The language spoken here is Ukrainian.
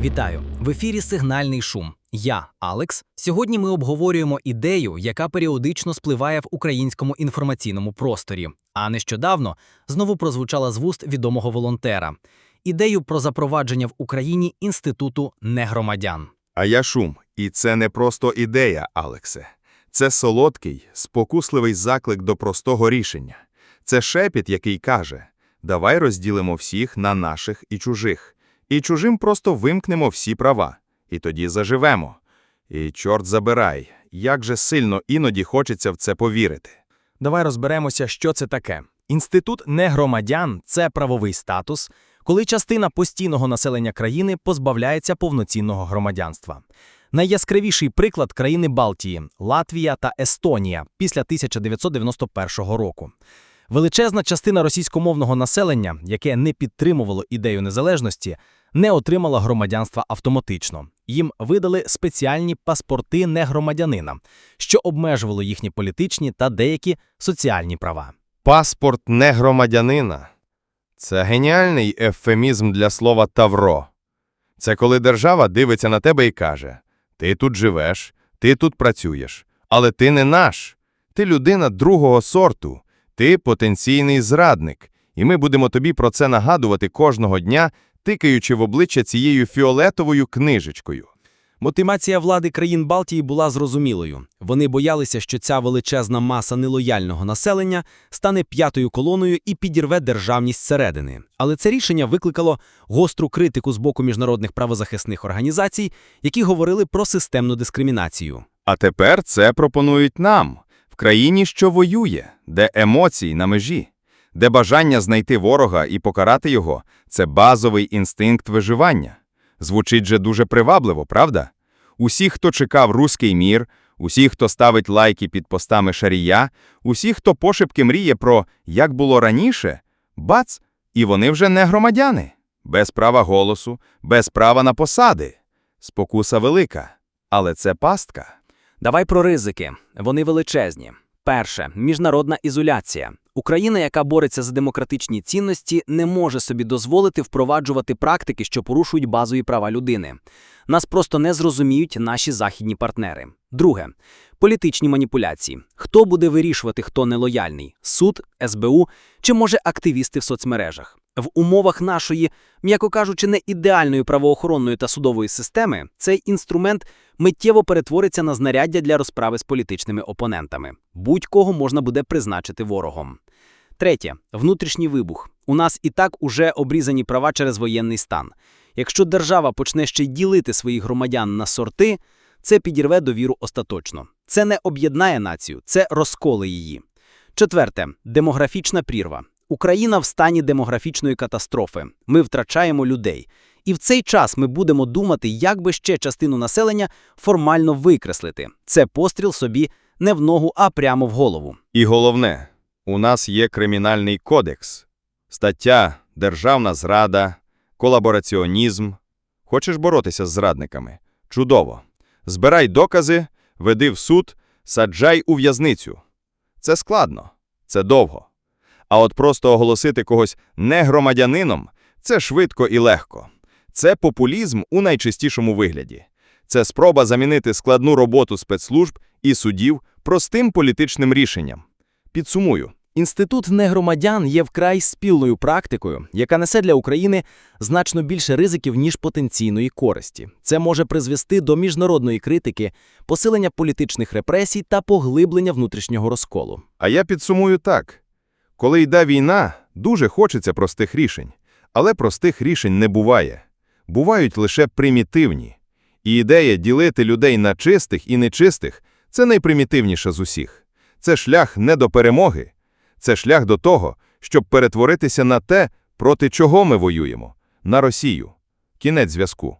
Вітаю в ефірі Сигнальний шум. Я Алекс. Сьогодні ми обговорюємо ідею, яка періодично спливає в українському інформаційному просторі. А нещодавно знову прозвучала з вуст відомого волонтера. Ідею про запровадження в Україні інституту негромадян. А я шум, і це не просто ідея, Алексе. Це солодкий, спокусливий заклик до простого рішення. Це шепіт, який каже: давай розділимо всіх на наших і чужих, і чужим просто вимкнемо всі права, і тоді заживемо. І чорт забирай, як же сильно іноді хочеться в це повірити. Давай розберемося, що це таке. Інститут негромадян це правовий статус, коли частина постійного населення країни позбавляється повноцінного громадянства. Найяскравіший приклад країни Балтії Латвія та Естонія після 1991 року. Величезна частина російськомовного населення, яке не підтримувало ідею незалежності, не отримала громадянства автоматично. Їм видали спеціальні паспорти негромадянина, що обмежувало їхні політичні та деякі соціальні права. Паспорт негромадянина це геніальний ефемізм для слова тавро. Це коли держава дивиться на тебе і каже: Ти тут живеш, ти тут працюєш, але ти не наш. Ти людина другого сорту, ти потенційний зрадник, і ми будемо тобі про це нагадувати кожного дня, тикаючи в обличчя цією фіолетовою книжечкою. Мотивація влади країн Балтії була зрозумілою. Вони боялися, що ця величезна маса нелояльного населення стане п'ятою колоною і підірве державність зсередини. Але це рішення викликало гостру критику з боку міжнародних правозахисних організацій, які говорили про системну дискримінацію. А тепер це пропонують нам, країні, що воює, де емоції на межі, де бажання знайти ворога і покарати його це базовий інстинкт виживання. Звучить же дуже привабливо, правда? Усі, хто чекав руський мір, усі, хто ставить лайки під постами шарія, усі, хто пошепки мріє про як було раніше, бац, і вони вже не громадяни, без права голосу, без права на посади. Спокуса велика, але це пастка. Давай про ризики. Вони величезні. Перше міжнародна ізоляція. Україна, яка бореться за демократичні цінності, не може собі дозволити впроваджувати практики, що порушують базові права людини. Нас просто не зрозуміють наші західні партнери. Друге політичні маніпуляції. Хто буде вирішувати, хто нелояльний? Суд, СБУ чи може активісти в соцмережах? В умовах нашої, м'яко кажучи, не ідеальної правоохоронної та судової системи цей інструмент миттєво перетвориться на знаряддя для розправи з політичними опонентами. Будь-кого можна буде призначити ворогом. Третє внутрішній вибух. У нас і так уже обрізані права через воєнний стан. Якщо держава почне ще й ділити своїх громадян на сорти, це підірве довіру остаточно. Це не об'єднає націю, це розколи її. Четверте демографічна прірва. Україна в стані демографічної катастрофи. Ми втрачаємо людей. І в цей час ми будемо думати, як би ще частину населення формально викреслити. Це постріл собі не в ногу, а прямо в голову. І головне, у нас є кримінальний кодекс. Стаття «Державна зрада», колабораціонізм. Хочеш боротися з зрадниками? Чудово. Збирай докази, веди в суд, саджай у в'язницю. Це складно, це довго. А от просто оголосити когось негромадянином – це швидко і легко. Це популізм у найчистішому вигляді. Це спроба замінити складну роботу спецслужб і судів простим політичним рішенням. Підсумую. Інститут негромадян є вкрай спільною практикою, яка несе для України значно більше ризиків, ніж потенційної користі. Це може призвести до міжнародної критики, посилення політичних репресій та поглиблення внутрішнього розколу. А я підсумую так. Коли йде війна, дуже хочеться простих рішень. Але простих рішень не буває. Бувають лише примітивні. І ідея ділити людей на чистих і нечистих – це найпримітивніша з усіх. Це шлях не до перемоги. Це шлях до того, щоб перетворитися на те, проти чого ми воюємо – на Росію. Кінець зв'язку.